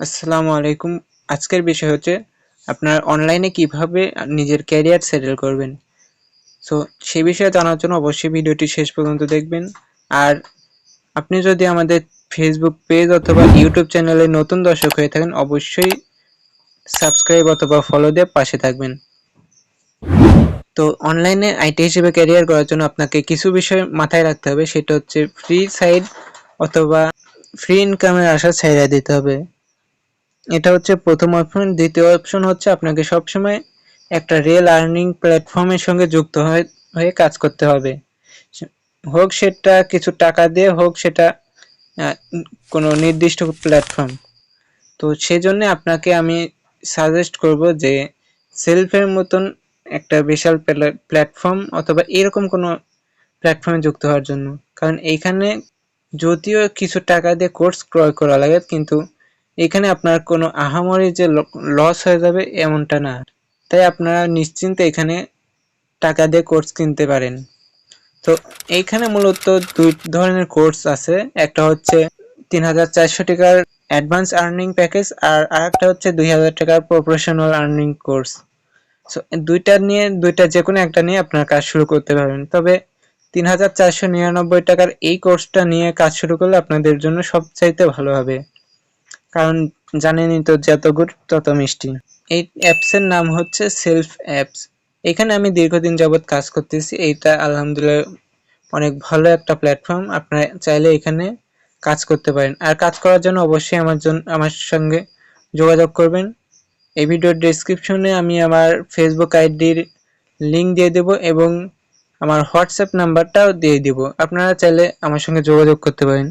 আসসালামু আলাইকুম। আজকের বিষয় হচ্ছে, আপনার অনলাইনে কীভাবে নিজের ক্যারিয়ার সেটেল করবেন? সো সেই বিষয়ে জানার জন্য অবশ্যই ভিডিওটি শেষ পর্যন্ত দেখবেন। আর আপনি যদি আমাদের ফেসবুক পেজ অথবা ইউটিউব চ্যানেলে নতুন দর্শক হয়ে থাকেন, অবশ্যই সাবস্ক্রাইব অথবা ফলো দিয়ে পাশে থাকবেন। তো অনলাইনে আইটি হিসেবে ক্যারিয়ার করার জন্য আপনাকে কিছু বিষয় মাথায় রাখতে হবে, সেটা হচ্ছে ফ্রি সাইড অথবা ফ্রি ইনকামের আশা ছাইড়া দিতে হবে। এটা হচ্ছে প্রথম অপশন দ্বিতীয় অপশন হচ্ছে আপনাকে সবসময় একটা রিয়েল আর্নিং প্ল্যাটফর্মের সঙ্গে যুক্ত হয়ে কাজ করতে হবে। হোক সেটা কিছু টাকা দিয়ে, হোক সেটা কোনো নির্দিষ্ট প্ল্যাটফর্ম তো সেজন্য আপনাকে আমি সাজেস্ট করব যে সেলফের মতন একটা বিশাল প্ল্যাটফর্ম অথবা এরকম কোনো প্ল্যাটফর্মে যুক্ত হওয়ার জন্য। কারণ এইখানে যদিও কিছু টাকা দিয়ে কোর্স ক্রয় করা লাগে, কিন্তু এখানে আপনার কোনো আহামরি যে লস হয়ে যাবে এমনটা না। তাই আপনারা নিশ্চিন্তে এখানে টাকা দিয়ে কোর্স কিনতে পারেন। তো এইখানে মূলত দুই ধরনের কোর্স আছে। একটা হচ্ছে তিন হাজার চারশো টাকার অ্যাডভান্স আর্নিং প্যাকেজ আর আরেকটা হচ্ছে দুই হাজার টাকার প্রফেশনাল আর্নিং কোর্স সো দুইটা নিয়ে, দুইটা যে কোনো একটা নিয়ে আপনার কাজ শুরু করতে পারবেন। তবে তিন হাজার চারশো নিরানব্বই টাকার এই কোর্সটা নিয়ে কাজ শুরু করলে আপনাদের জন্য সবচাইতে ভালো হবে। কারণ জানেনই তো যত গুড়, তত মিষ্টি। এই অ্যাপসের নাম হচ্ছে সেলফ অ্যাপস এখানে আমি দীর্ঘদিন যাবৎ কাজ করতেছি। এইটা আলহামদুলিল্লাহ অনেক ভালো একটা প্ল্যাটফর্ম আপনারা চাইলে এখানে কাজ করতে পারেন। আর কাজ করার জন্য অবশ্যই আমার জন্য আমার সঙ্গে যোগাযোগ করবেন। এই ভিডিওর ডিসক্রিপশনে আমি আমার ফেসবুক আইডির লিঙ্ক দিয়ে দেব এবং আমার হোয়াটসঅ্যাপ নাম্বারটাও দিয়ে দিব। আপনারা চাইলে আমার সঙ্গে যোগাযোগ করতে পারেন।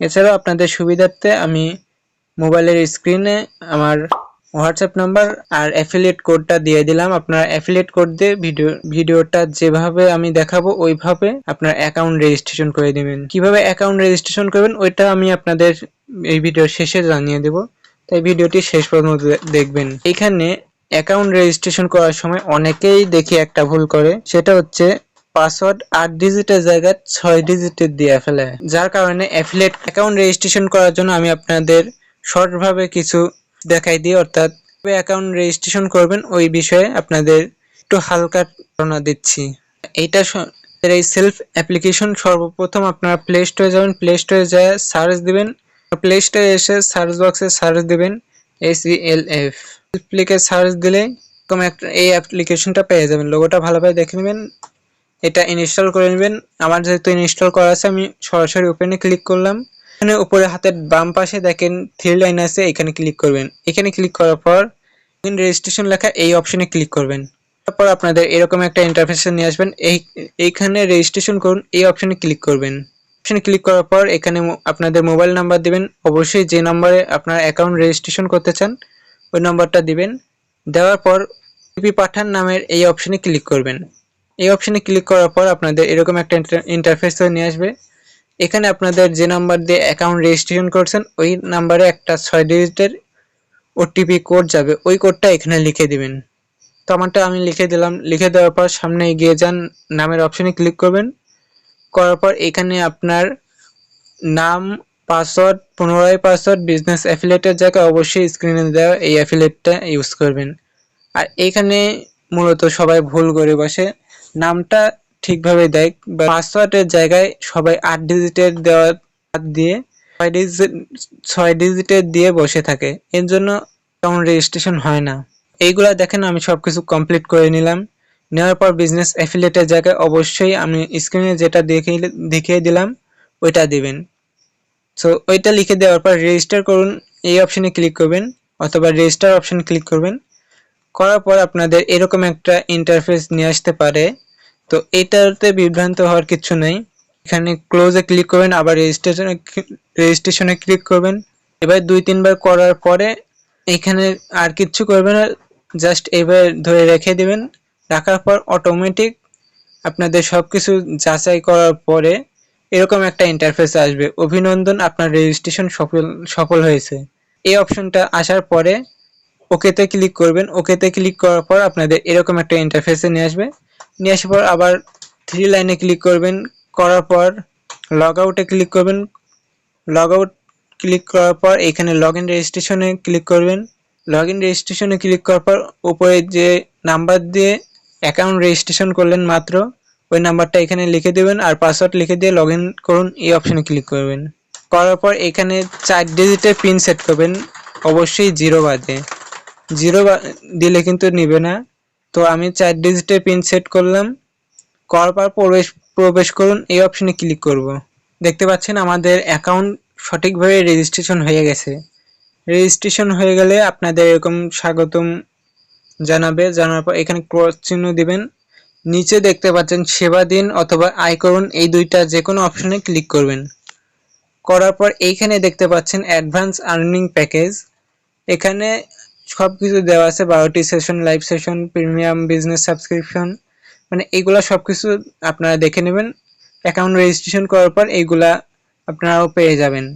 এছাড়াও আপনাদের সুবিধার্থে আমি মোবাইলের স্ক্রিনে আমার হোয়াটসঅ্যাপ নাম্বার আর অ্যাফিলিয়েট কোডটা দিয়ে দিলাম। আপনার অ্যাফিলিয়েট কোড দিয়ে ভিডিও ভিডিওটা যেভাবে আমি দেখাবো, ওইভাবে আপনার অ্যাকাউন্ট রেজিস্ট্রেশন করে দিবেন। কীভাবে অ্যাকাউন্ট রেজিস্ট্রেশন করবেন, ওইটা আমি আপনাদের এই ভিডিওর শেষে জানিয়ে দেব। তাই ভিডিওটি শেষ পর্যন্ত দেখবেন। এখানে অ্যাকাউন্ট রেজিস্ট্রেশন করার সময় অনেকেই দেখি একটা ভুল করে। সেটা হচ্ছে পাসওয়ার্ড আট ডিজিটের জায়গায় ছয় ডিজিটের দিয়ে ফেলে। যার কারণে অ্যাফিলিয়েট অ্যাকাউন্ট রেজিস্ট্রেশন করার জন্য আমি আপনাদের শর্টভাবে কিছু দেখাই দিই অর্থাৎ অ্যাকাউন্ট রেজিস্ট্রেশন করবেন, ওই বিষয়ে আপনাদের একটু হালকা ধারণা দিচ্ছি। এইটা এই সেলফ অ্যাপ্লিকেশন সর্বপ্রথম আপনারা প্লে স্টোরে যাবেন প্লে স্টোরে যায় সার্চ দিবেন। প্লে স্টোরে এসে সার্চ বক্সে সার্চ দিবেন এস এল এফ লিখে সার্চ দিলে এরকম একটা এই অ্যাপ্লিকেশনটা পেয়ে যাবেন। লোগোটা ভালোভাবে দেখে নেবেন। এটা ইনস্টল করে নেবেন। আমার যেহেতু ইনস্টল করা আছে, আমি সরাসরি ওপেনে ক্লিক করলাম। এখানে উপরে হাতের বাম পাশে দেখেন থ্রি লাইন আছে, এখানে ক্লিক করবেন। এখানে ক্লিক করার পর রেজিস্ট্রেশন লেখা এই অপশনে ক্লিক করবেন। তারপর আপনাদের এরকম একটা ইন্টারফেসে নিয়ে আসবেন। এই, এইখানে রেজিস্ট্রেশন করুন, এই অপশনে ক্লিক করবেন। অপশনে ক্লিক করার পর এখানে আপনাদের মোবাইল নাম্বার দিবেন। অবশ্যই যে নাম্বারে আপনার অ্যাকাউন্ট রেজিস্ট্রেশন করতে চান, ওই নাম্বারটা দিবেন। দেওয়ার পর ওটিপি পাঠান নামের এই অপশনে ক্লিক করবেন। এই অপশনে ক্লিক করার পর আপনাদের এরকম একটা ইন্টারফেস নিয়ে আসবে। এখানে আপনাদের যে নাম্বার দিয়ে অ্যাকাউন্ট রেজিস্ট্রেশন করছেন, ওই নাম্বারে একটা ছয় ডিজিটের ওটিপি কোড যাবে। ওই কোডটা এখানে লিখে দিবেন। তো আমারটা আমি লিখে দিলাম। লিখে দেওয়ার পর সামনে এগিয়ে যান, নামের অপশনে ক্লিক করবেন। করার পর এখানে আপনার নাম পাসওয়ার্ড পুনরায় পাসওয়ার্ড বিজনেস অ্যাফিলেটের জায়গায় অবশ্যই স্ক্রিনে দেওয়া এই অ্যাফিলেটটা ইউজ করবেন। আর এখানে মূলত সবাই ভুল করে বসে। নামটা ঠিকভাবে দেয় বা পাসওয়ার্ডের জায়গায় সবাই আট ডিজিটের দেওয়া দিয়ে ছয় ডিজিট ছয় ডিজিটের দিয়ে বসে থাকে। এর জন্য অ্যাকাউন্ট রেজিস্ট্রেশন হয় না। এইগুলা দেখেন, আমি সবকিছু কমপ্লিট করে নিলাম। নেওয়ার পর বিজনেস অ্যাফিলিয়েটের জায়গায় অবশ্যই আমি স্ক্রিনে যেটা দেখিয়ে দেখিয়ে দিলাম, ওইটা দিবেন। সো ওইটা লিখে দেওয়ার পর রেজিস্টার করুন, এই অপশনে ক্লিক করবেন, অথবা রেজিস্টার অপশনে ক্লিক করবেন। করার পর আপনাদের এরকম একটা ইন্টারফেস নিয়ে আসতে পারে। তো এটাতে বিভ্রান্ত হওয়ার কিছু নেই। এখানে ক্লোজে ক্লিক করবেন, আবার রেজিস্ট্রেশনে রেজিস্ট্রেশনে ক্লিক করবেন। এবার দুই, তিনবার করার পরে এখানে আর কিচ্ছু করবেন না জাস্ট এবার ধরে রেখে দিবেন। রাখার পর অটোমেটিক আপনাদের সব কিছু যাচাই করার পরে এরকম একটা ইন্টারফেস আসবে। অভিনন্দন, আপনার রেজিস্ট্রেশন সফল সফল হয়েছে। এই অপশনটা আসার পরে ওকেতে ক্লিক করবেন। ওকেতে ক্লিক করার পর আপনাদের এরকম একটা ইন্টারফেসে নিয়ে আসবে। নিয়ে আসার পর আবার থ্রি লাইনে ক্লিক করবেন, করার পর লগ আউটে ক্লিক করবেন। লগ আউট ক্লিক করার পর এখানে লগ ইন রেজিস্ট্রেশনে ক্লিক করবেন। লগ ইন রেজিস্ট্রেশনে ক্লিক করার পর উপরে যে নাম্বার দিয়ে অ্যাকাউন্ট রেজিস্ট্রেশন করলেন মাত্র, ওই নাম্বারটা এখানে লিখে দেবেন আর পাসওয়ার্ড লিখে দিয়ে লগ করুন, এই অপশানে ক্লিক করবেন। করার পর এখানে চার ডিজিটের পিন সেট করবেন, অবশ্যই জিরো বাদে। জিরো দিলে কিন্তু নিবে না। তো আমি চার ডিজিটের পিন সেট করলাম। করার পর প্রবেশ প্রবেশ করুন, এই অপশনে ক্লিক করব। দেখতে পাচ্ছেন আমাদের অ্যাকাউন্ট সঠিকভাবে রেজিস্ট্রেশন হয়ে গেছে। রেজিস্ট্রেশন হয়ে গেলে আপনাদের এরকম স্বাগতম জানাবে। জানার পর এখানে ক্রস চিহ্ন দিবেন। নিচে দেখতে পাচ্ছেন সেবা দিন অথবা আয় করুন, এই দুইটা যে কোনো অপশনে ক্লিক করবেন। করার পর এইখানে দেখতে পাচ্ছেন অ্যাডভান্স আর্নিং প্যাকেজ এখানে সব কিছু দেওয়া আছে, বারোটি session live session premium business subscription মানে এইগুলা সব কিছু আপনারা দেখে নেবেন। অ্যাকাউন্ট রেজিস্ট্রেশন করার পর এইগুলা আপনারাও পেয়ে যাবেন।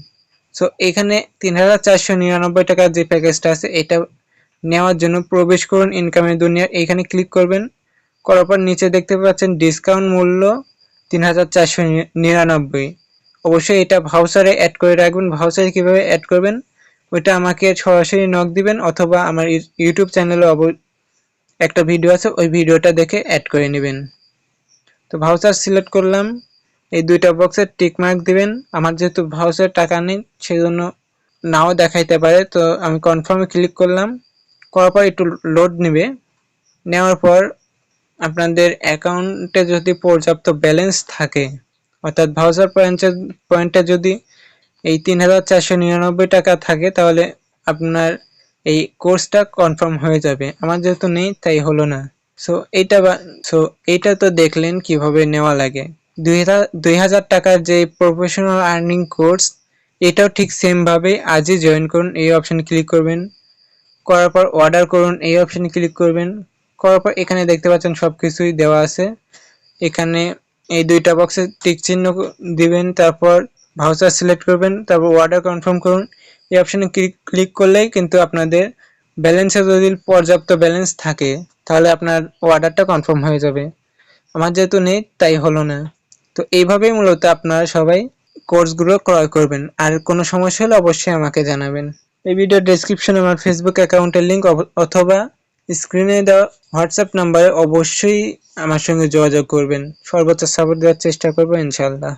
সো এখানে তিন হাজার চারশো নিরানব্বই টাকার যে প্যাকেজটা আছে, এটা নেওয়ার জন্য প্রবেশ করুন ইনকামের দুনিয়া এইখানে ক্লিক করবেন। করার পর নিচে দেখতে পাচ্ছেন ডিসকাউন্ট মূল্য তিন হাজার চারশো নিরানব্বই। অবশ্যই এটা ভাউচারে অ্যাড করে রাখবেন। ভাউচারে কীভাবে অ্যাড করবেন? ওইটা আমাকে সরাসরি নক দিবেন অথবা আমার ইউটিউব চ্যানেলে অব একটা ভিডিও আছে, ওই ভিডিওটা দেখে অ্যাড করে নেবেন। তো ভাউচার সিলেক্ট করলাম, এই দুইটা বক্সে টিক মার্ক দিবেন। আমার যেহেতু ভাউচার টাকা নেই, সেজন্য নাও দেখাইতে পারে। তো আমি কনফার্মে ক্লিক করলাম, করার পর একটু লোড নেবে। নেওয়ার পর আপনাদের অ্যাকাউন্টে যদি পর্যাপ্ত ব্যালেন্স থাকে, অর্থাৎ ভাউচার পয়েন্টের পয়েন্টে যদি এই তিন হাজার চারশো নিরানব্বই টাকা থাকে, তাহলে আপনার এই কোর্সটা কনফার্ম হয়ে যাবে। আমার যেহেতু নেই, তাই হলো না। সো এইটা সো এইটা তো দেখলেন কীভাবে নেওয়া লাগে। দুই হাজার টাকার যে প্রফেশনাল আর্নিং কোর্স এটাও ঠিক সেমভাবে আজই জয়েন করুন, এই অপশানে ক্লিক করবেন। করার পর অর্ডার করুন, এই অপশানে ক্লিক করবেন। করার পর এখানে দেখতে পাচ্ছেন সব কিছুই দেওয়া আছে। এখানে এই দুইটা বক্সে টিক চিহ্ন দিবেন, তারপর ভাউচার সিলেক্ট করবেন, তারপর অর্ডার কনফার্ম করুন। এই অপশানে ক্লিক করলেই কিন্তু আপনাদের ব্যালেন্সে যদি পর্যাপ্ত ব্যালেন্স থাকে, তাহলে আপনার অর্ডারটা কনফার্ম হয়ে যাবে। আমার যেহেতু নেই, তাই হলো না। তো এইভাবেই মূলত আপনারা সবাই কোর্সগুলো ক্রয় করবেন। আর কোনো সমস্যা হলে অবশ্যই আমাকে জানাবেন। এই ভিডিওর ডেসক্রিপশনে আমার ফেসবুক অ্যাকাউন্টের লিঙ্ক অথবা স্ক্রিনে দেওয়া হোয়াটসঅ্যাপ নাম্বারে অবশ্যই আমার সঙ্গে যোগাযোগ করবেন। সর্বোচ্চ সাপোর্ট দেওয়ার চেষ্টা করব ইনশাল্লাহ